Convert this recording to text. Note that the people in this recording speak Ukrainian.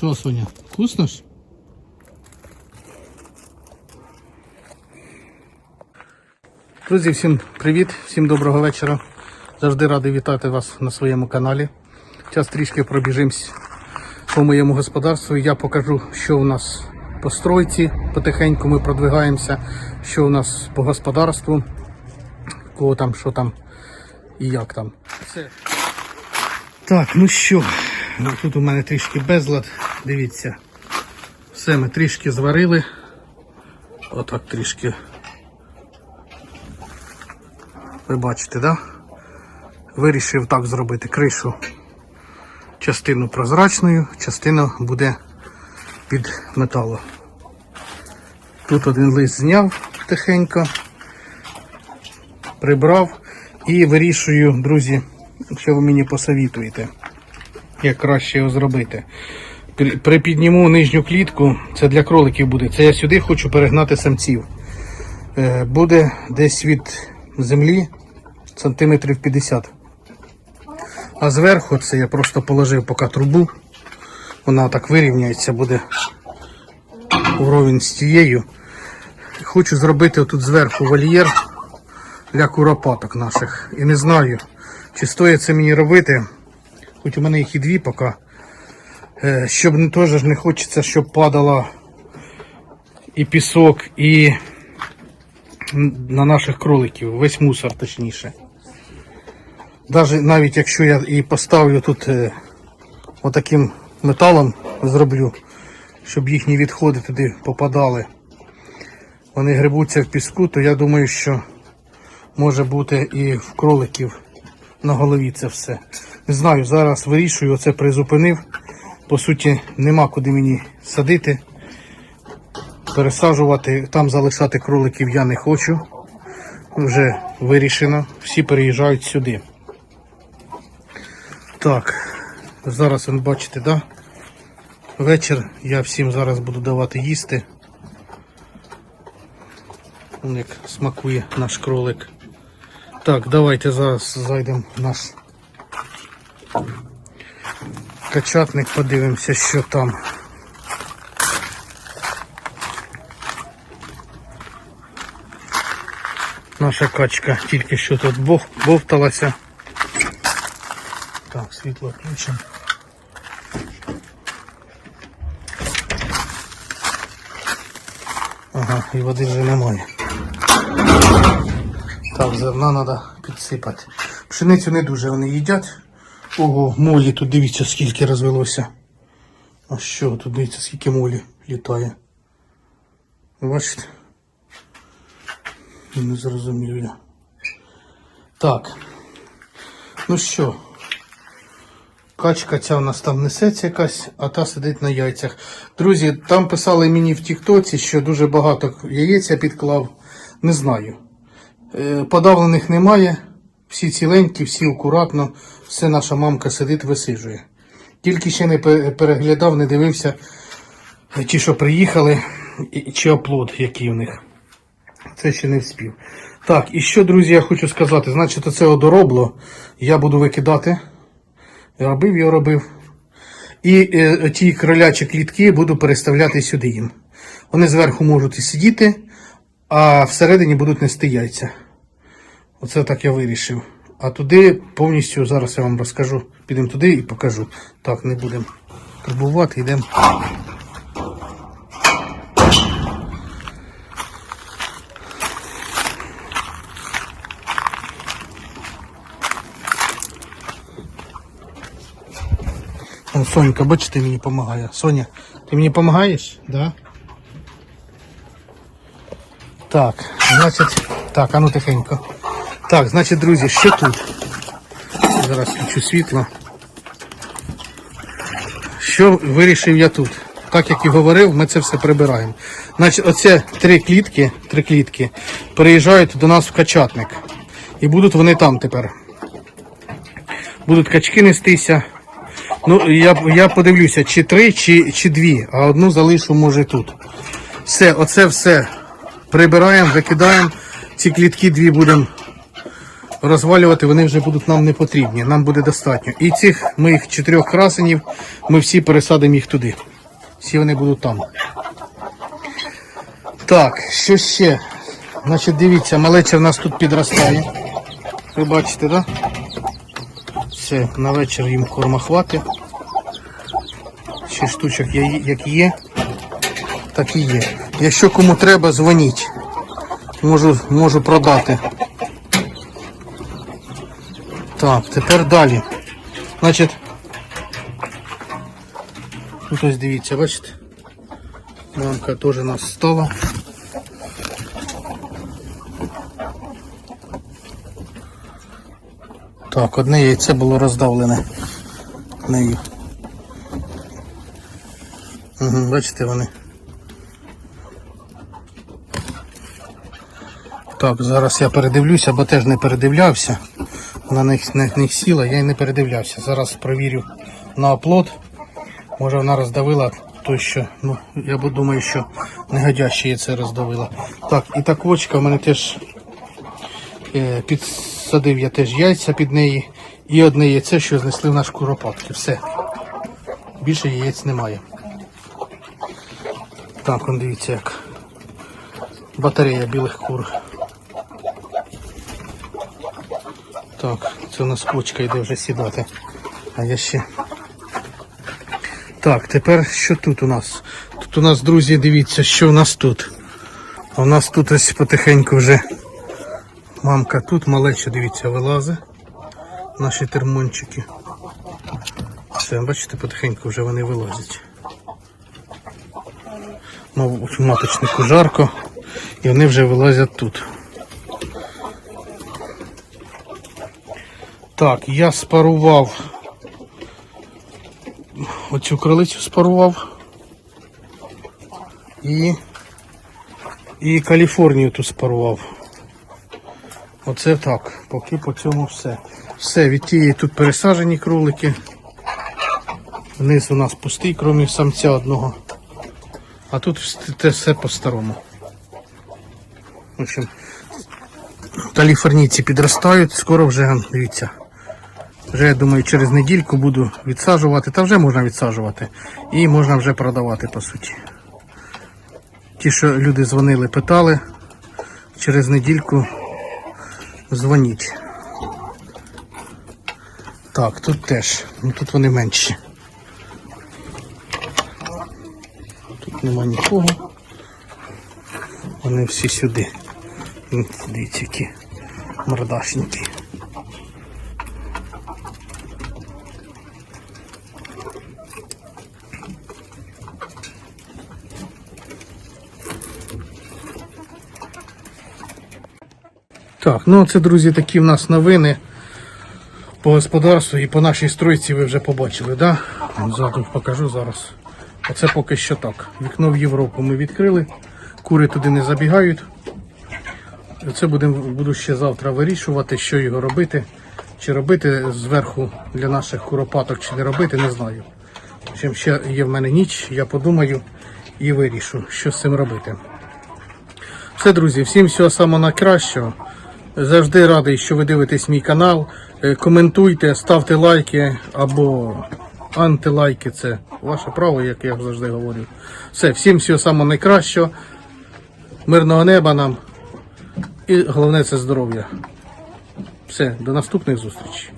Що, Соня, вкусно ж? Друзі, всім привіт, всім доброго вечора. Завжди радий вітати вас на своєму каналі. Зараз трішки пробіжимось по моєму господарству. Я покажу, що у нас по стройці. Потихеньку ми продвигаємося, що у нас по господарству, кого там, що там і як там. Все. Так, ну що, ну, тут у мене трішки безлад, дивіться. Все ми трішки зварили. Отак трішки. Ви бачите, да? Вирішив так зробити кришу. Частину прозрачною, частина буде під металу. Тут один лист зняв тихенько, прибрав і вирішую, друзі, що ви мені посовітуєте, як краще його зробити. При- Припідніму нижню клітку, це для кроликів буде. Це я сюди хочу перегнати самців. Е, Буде десь від землі сантиметрів 50. А зверху це я просто положив поки трубу. Вона так вирівняється, буде вровень з тією. Хочу зробити тут зверху вольєр для куропаток наших. І не знаю, чи стоїть це мені робити. Хоч у мене їх і дві поки. Е, Щоб не теж не хочеться, щоб падала і пісок, і на наших кроликів, весь мусор точніше. Даже навіть якщо я і поставлю тут е, отаким металом зроблю, щоб їхні відходи туди попадали, вони грибуться в піску, то я думаю, що може бути і в кроликів на голові це все. Не знаю, зараз вирішую, оце призупинив. По суті, нема куди мені садити, пересаджувати, там залишати кроликів я не хочу. Вже вирішено, всі переїжджають сюди. Так, зараз ви бачите, да? Вечір я всім зараз буду давати їсти. Вон як смакує наш кролик. Так, давайте зараз зайдемо в наш качатник, подивимося, що там. Наша качка тільки що тут бов, бовталася. Так, світло включимо. Ага, і води вже немає. Так, зерна треба підсипати. Пшеницю не дуже вони їдять. Ого, молі тут дивіться, скільки розвелося. А що тут дивіться, скільки молі літає. Бачите? Не зрозумів я. Так. Ну що, качка ця у нас там несеться якась, а та сидить на яйцях. Друзі, там писали мені в Тіктоці, що дуже багато яєць я підклав. Не знаю. Е, Подавлених немає. Всі ціленькі, всі акуратно. Все наша мамка сидить, висижує. Тільки ще не переглядав, не дивився, е, ті, що приїхали, чи оплод, який у них. Це ще не вспів. Так, і що, друзі, я хочу сказати. Значить, оце одоробло я буду викидати. Робив я робив. І е, ті кролячі клітки буду переставляти сюди їм. Вони зверху можуть і сидіти, а всередині будуть нести яйця. Оце так я вирішив. А туди повністю зараз я вам розкажу. Підемо туди і покажу. Так, не будемо турбувати, йдемо. Вон Сонька, бачите, мені допомагає. Соня, ти мені допомагаєш? Да? Так, значить, так, а ну тихенько. Так, значить, друзі, що тут? Зараз включу світло. Що вирішив я тут? Так як і говорив, ми це все прибираємо. Значить, оце три клітки, три клітки переїжджають до нас в качатник. І будуть вони там тепер. Будуть качки нестися. Ну, я, я подивлюся, чи три, чи, чи дві, а одну залишу, може, тут. Все, оце все прибираємо, викидаємо. Ці клітки дві будемо розвалювати, вони вже будуть нам не потрібні, нам буде достатньо. І цих моїх чотирьох красенів ми всі пересадимо їх туди. Всі вони будуть там. Так, що ще? Значить, дивіться, малеча в нас тут підростає. Ви бачите, так? Да? Все, на вечір їм корма хватить. Ще штучок як є, так і є. Якщо кому треба, дзвоніть. Можу, можу продати. Так, тепер далі. Значить, тут ось дивіться, бачите? Мамка теж нас стала. Так, одне яйце було роздавлене нею. Угу, бачите вони. Так, зараз я передивлюся, бо теж не передивлявся. На них, на них сіла, я й не передивлявся. Зараз провірю на оплот. Може вона роздавила то, що, ну, я думаю, що негодяще яйце роздавила. Так, і так очка в мене теж е, підсадив я теж яйця під неї. І одне яйце, що знесли в наш куропатки. Все. Більше яєць немає. Так, он дивіться як. Батарея білих кур. Так, це у нас кочка йде вже сідати. А я ще. Так, тепер що тут у нас? Тут у нас, друзі, дивіться, що у нас тут. У нас тут ось потихеньку вже мамка тут малеча, дивіться, вилазить. Наші термончики. Все, бачите, потихеньку вже вони вилазять. Мабуть, маточнику жарко, і вони вже вилазять тут. Так, я спарував. Оцю кролицю спарував. І. І Каліфорнію тут спарував. Оце так. Поки по цьому все. Все, від тієї тут пересаджені кролики. Вниз у нас пустий, крім самця одного. А тут те все по-старому. В общем, каліфорнійці підростають, скоро вже, дивіться. Вже, я думаю, через недільку буду відсаджувати, та вже можна відсаджувати. І можна вже продавати, по суті. Ті, що люди дзвонили, питали, через недільку дзвоніть. Так, тут теж. Ну тут вони менші. Тут нема нікого. Вони всі сюди. Дивіться, які мордашники. Так, ну це, друзі, такі в нас новини по господарству і по нашій стройці ви вже побачили, да? Ззаду покажу зараз. Оце поки що так. Вікно в Європу ми відкрили, кури туди не забігають. Це будемо, буду ще завтра вирішувати, що його робити. Чи робити зверху для наших куропаток, чи не робити, не знаю. Чим ще є в мене ніч, я подумаю і вирішу, що з цим робити. Все, друзі, всім всього самого найкращого. Завжди радий, що ви дивитесь мій канал. Е, Коментуйте, ставте лайки або антилайки. Це ваше право, як я завжди говорю. Все, всім всього самого найкращого. Мирного неба нам. І головне це здоров'я. Все, до наступних зустрічей.